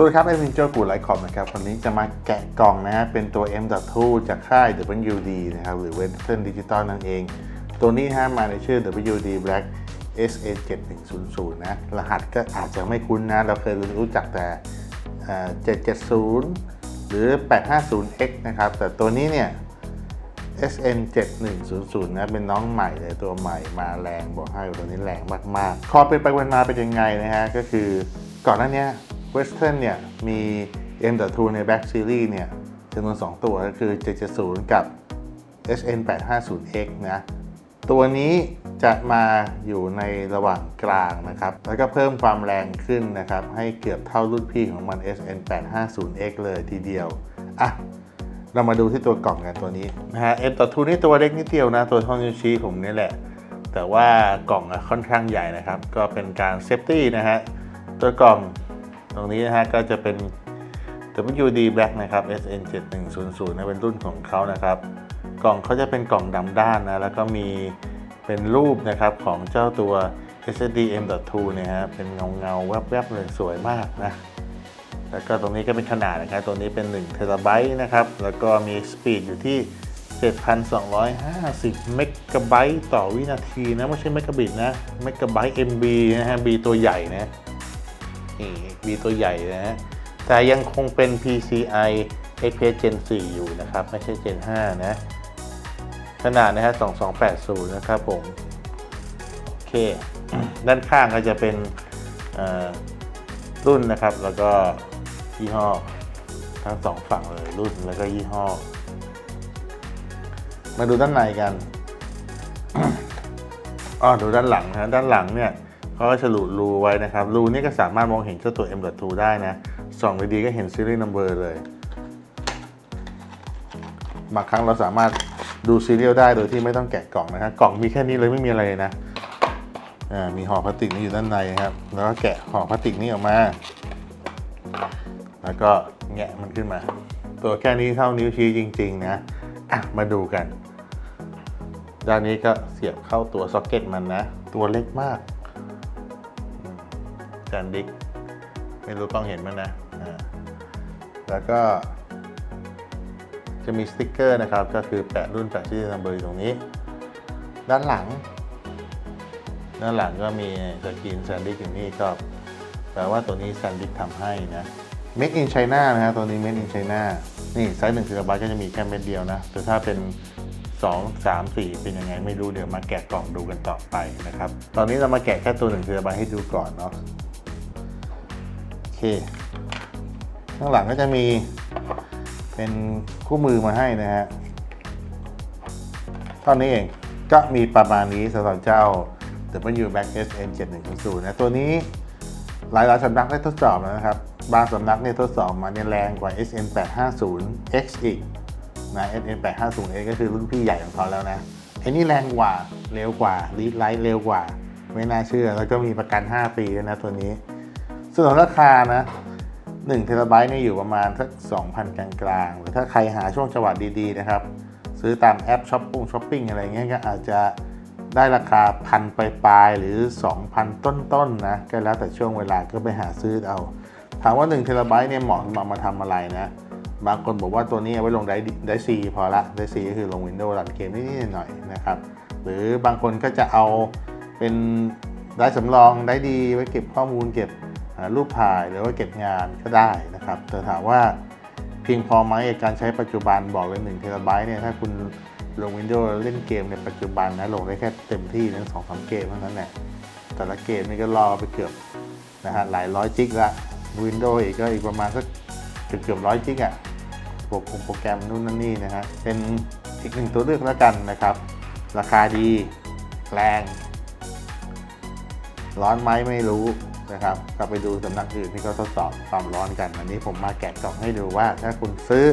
สวัสดีครับเอ็มโจกูไลท์คอมนะครับวันนี้จะมาแกะกล่องนะฮะเป็นตัว M.2 จากค่าย WD นะครับหรือ Western Digital นั่นเอง ตัวนี้ฮะมาในชื่อ WD Black SA7100 นะรหัสก็อาจจะไม่คุ้นนะ เราเคยรู้จักแต่เอ่อ770 หรือ 850X นะครับ แต่ตัวนี้เนี่ย SN7100 นะเป็นน้องใหม่เลยตัวใหม่มาแรงบอกให้ตัวนี้แรงมากๆ คอเป็นไปวันมาเป็นยังไงนะฮะก็คือก่อนหน้านี้ Western เนี่ยมี M.2 ใน Back Series เนี่ยจำนวน 2 ตัวก็คือ 770 กับ SN850X นะ ตัวนี้จะมาอยู่ในระหว่างกลางนะครับ แล้วก็เพิ่มความแรงขึ้นนะครับ ให้เกือบเท่ารุ่นพี่ของมัน SN850X เลยทีเดียว อะ เรามาดูที่ตัวกล่องกันตัวนี้นะฮะ M.2 นี่ตัวเล็กนิดเดียวนะ ตัวท่านิ้วชี้ผมนี่แหละ แต่ว่ากล่องอะค่อนข้างใหญ่นะครับ ก็เป็นการเซฟตี้นะฮะ ตัวกล่อง ตรงนี้นะฮะก็จะเป็น WD Black นะครับ SN 7100นะเป็นรุ่นของเขานะครับ กล่องเขาจะเป็นกล่องดำด้านนะ แล้วก็มีเป็นรูปนะครับของเจ้าตัว SSD M.2 เนี่ยฮะเป็นเงาเงาแวบๆเลยสวยมากนะ แล้วก็ตรงนี้ก็เป็นขนาดนะครับ ตัวนี้เป็น1เทราไบต์นะครับ แล้วก็มีสปีดอยู่ที่ 7,250 เมกะไบต์ต่อวินาทีนะ ไม่ใช่เมกะบิตนะ เมกะไบต์ MB นะฮะ B ตัวใหญ่นะ นี่ B ตัวใหญ่นะฮะแต่ยังคงเป็น PCI Express Gen 4 อยู่นะครับ ไม่ใช่ Gen 5 นะ ขนาดนะฮะ 2280 นะครับผม โอเค ด้านข้างก็จะเป็นรุ่นนะครับ แล้วก็ยี่ห้อทั้งสองฝั่งเลยรุ่นแล้วก็ยี่ห้อ มาดูด้านในกันอ๋อดูด้านหลังนะด้านหลังเนี่ย เขาก็ฉลุรูไว้นะครับ รูนี่ก็สามารถมองเห็นเจ้าตัว M.2 ได้นะส่องดีๆก็เห็นซีรีส์นัมเบอร์เลยบางครั้งเราสามารถดูซีเรียลได้โดยที่ไม่ต้องแกะกล่องนะฮะกล่องมีแค่นี้เลยไม่มีอะไรนะอ่ามีห่อพลาสติกนี่อยู่ด้านในครับ แล้วก็แกะห่อพลาสติกนี้ออกมา แล้วก็แงะมันขึ้นมา ตัวแค่นี้เท่านิ้วชี้จริง ๆ นะอะมาดูกัน ด้านนี้ก็เสียบเข้าตัวซ็อกเก็ตมันนะ ตัวเล็กมาก จานดิกไม่รู้ต้องเห็นมั้ยนะแล้วก็ จะมีสติกเกอร์นะครับ ก็คือแปะรุ่นแปะชื่อนัมเบอร์ตรงนี้ ด้านหลัง ด้านหลังก็มีสกรีนแซนดิกอยู่นี่ก็แปลว่าตัวนี้แซนดิกทำให้นะ Made in China นะฮะตัวนี้ Made in China นี่ไซส์1เทราไบต์ก็จะมีแค่เม็ดเดียวนะ แต่ถ้าเป็น 2 3 4 เป็นยังไงไม่รู้ เดี๋ยวมาแกะกล่องดูกันต่อไปนะครับ ตอนนี้เรามาแกะแค่ตัว1เทราไบต์ให้ดูก่อนเนาะ เค ข้างหลังก็จะมีเป็นคู่มือมาให้นะฮะเท่านี้เองก็มีประมาณนี้สำหรับเจ้า W Back SN 7100นะตัวนี้หลายหลายๆสำนักได้ทดสอบแล้วนะครับ บางสำนักเนี่ยทดสอบมาเนี่ยแรงกว่า SN 850X อีกนะ SN 850X ก็คือรุ่นพี่ใหญ่ของเขาแล้วนะไอ้นี่แรงกว่าเร็วกว่ารีดไลท์เร็วกว่า ไม่น่าเชื่อ แล้วก็มีประกัน 5 ปีด้วยนะตัวนี้ ส่วนราคานะ1เทราไบต์เนี่ยอยู่ประมาณสัก2,000 กลางๆ หรือถ้าใครหาช่วงจังหวะดีๆนะครับ ซื้อตามแอปช้อปปิ้งช้อปปิ้งอะไรเงี้ยก็อาจจะได้ราคาพันปลายๆหรือ 2,000 ต้นๆนะก็แล้วแต่ช่วงเวลาก็ไปหาซื้อเอา ถามว่า1เทราไบต์เนี่ยเหมาะสำหรับมาทำอะไรนะ บางคนบอกว่าตัวนี้เอาไว้ลงได้ได้ซีพอละได้ซีก็คือลง Windows รันเกมนิดๆหน่อยๆนะครับ หรือบางคนก็จะเอาเป็นได้สำรองได้ดีไว้เก็บข้อมูลเก็บ รูปถ่ายหรือว่าเก็บงานก็ได้นะครับแต่ถามว่าเพียงพอไหมการใช้ปัจจุบันบอกเลย1เทราไบต์เนี่ยถ้าคุณลง Windows เล่นเกมในปัจจุบันนะลงได้แค่เต็มที่นั้นสองสามเกมเท่านั้นแหละแต่ละเกมนี่ก็รอไปเกือบนะฮะหลายร้อยจิกละ Windows อีกก็อีกประมาณสักเกือบเกือบร้อยจิกอะ่ะโปรแกโปรแกรมนู่นนั่นนี่นะฮะเป็นอีกหนึ่งตัวเลือกแล้วกันนะครับ ราคาดีแรง ร้อนไหมไม่รู้ นะครับก็ไปดูสำนักอื่นที่เขาทดสอบความร้อนกันอันนี้ผมมาแกะกล่องให้ดูว่า ถ้าคุณซื้อ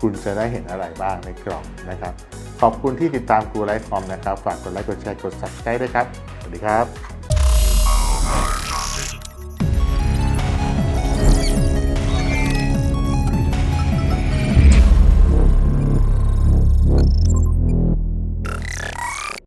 คุณจะได้เห็นอะไรบ้างในกล่องนะครับ ขอบคุณที่ติดตามครูไลฟ์คอมนะครับ ฝากกดไลค์กดแชร์กด subscribe ด้วยครับ สวัสดีครับ